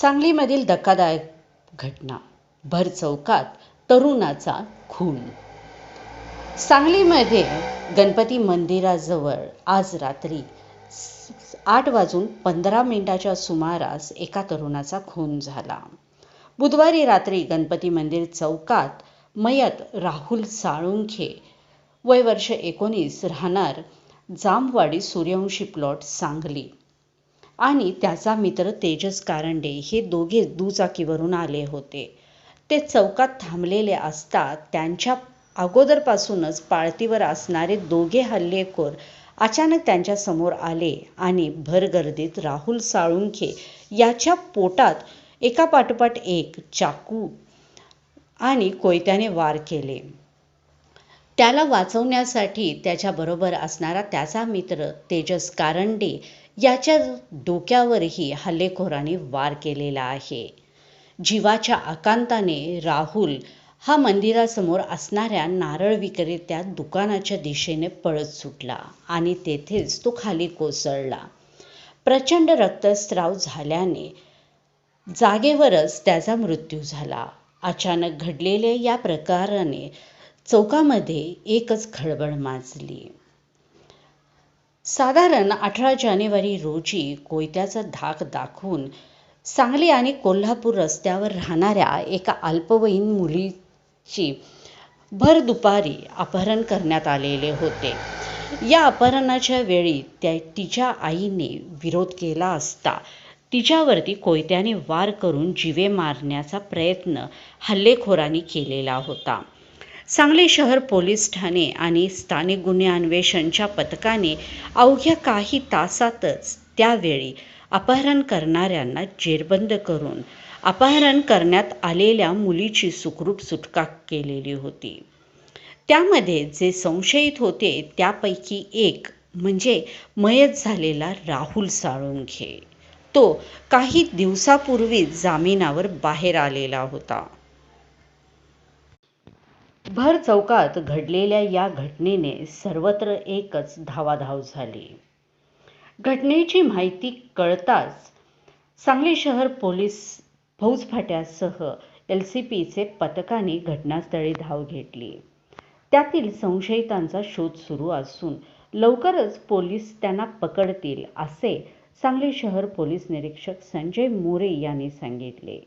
सांगलीमधील धक्कादायक घटना. भर चौकात तरुणाचा खून. सांगलीमध्ये गणपती मंदिराजवळ आज रात्री आठ वाजून पंधरा मिनिटाच्या सुमारास एका तरुणाचा खून झाला. बुधवारी रात्री गणपती मंदिर चौकात मयत राहुल साळुंखे वय वर्ष एकोणीस राहणार जामवाडी सूर्यवंशी प्लॉट सांगली. आणि त्याचा मित्र तेजस कारंडे हे दोघे दुचाकीवरून आले होते. ते चौकात थांबलेले असता त्यांच्या अगोदरपासूनच पाळतीवर असणारे दोघे हल्लेखोर अचानक त्यांच्यासमोर आले आणि भरगर्दीत राहुल साळुंखे याच्या पोटात एका पाठोपाठ एक चाकू आणि कोयत्याने वार केले. त्याला वाचवण्यासाठी त्याच्याबरोबर असणारा त्याचा मित्र तेजस कारंडे याच्या डोक्यावरही हल्लेखोरांनी वार केलेला आहे. जीवाच्या आकांताने राहुल हा मंदिरासमोर असणाऱ्या नारळ विक्रेत्या दुकानाच्या दिशेने पळत सुटला आणि तेथेच तो खाली कोसळला. प्रचंड रक्तस्राव झाल्याने जागेवरच त्याचा मृत्यू झाला. अचानक घडलेल्या या प्रकाराने चौकामध्ये एकच खळबळ माजली. साधारण अठरा जानेवारी रोजी कोयत्याचा धाक दाखवून सांगली आणि कोल्हापूर रस्त्यावर राहणाऱ्या एका अल्पवयीन मुलीची भर दुपारी अपहरण करण्यात आलेले होते. या अपहरणाच्या वेळी त्या तिच्या आईने विरोध केला असता तिच्यावरती कोयत्याने वार करून जीवे मारण्याचा प्रयत्न हल्लेखोरांनी केलेला होता. सांगली शहर पोलीस ठाणे आणि स्थानिक गुन्हे अन्वेषणच्या पथकाने अवघ्या काही तासातच त्यावेळी अपहरण करणाऱ्यांना जेरबंद करून अपहरण करण्यात आलेल्या मुलीची सुखरूप सुटका केलेली होती. त्यामध्ये जे संशयित होते त्यापैकी एक म्हणजे मयत झालेला राहुल साळुंखे. तो काही दिवसापूर्वी जामिनावर बाहेर आलेला होता. भर चौकात घडलेल्या या घटनेने सर्वत्र एकच धावाधाव झाली. घटनेची माहिती कळताच सांगली शहर पोलीस फौजफाट्यासह एल सी पीचे पथकाने घटनास्थळी धाव घेतली. त्यातील संशयितांचा शोध सुरू असून लवकरच पोलीस त्यांना पकडतील असे सांगली शहर पोलीस निरीक्षक संजय मोरे यांनी सांगितले.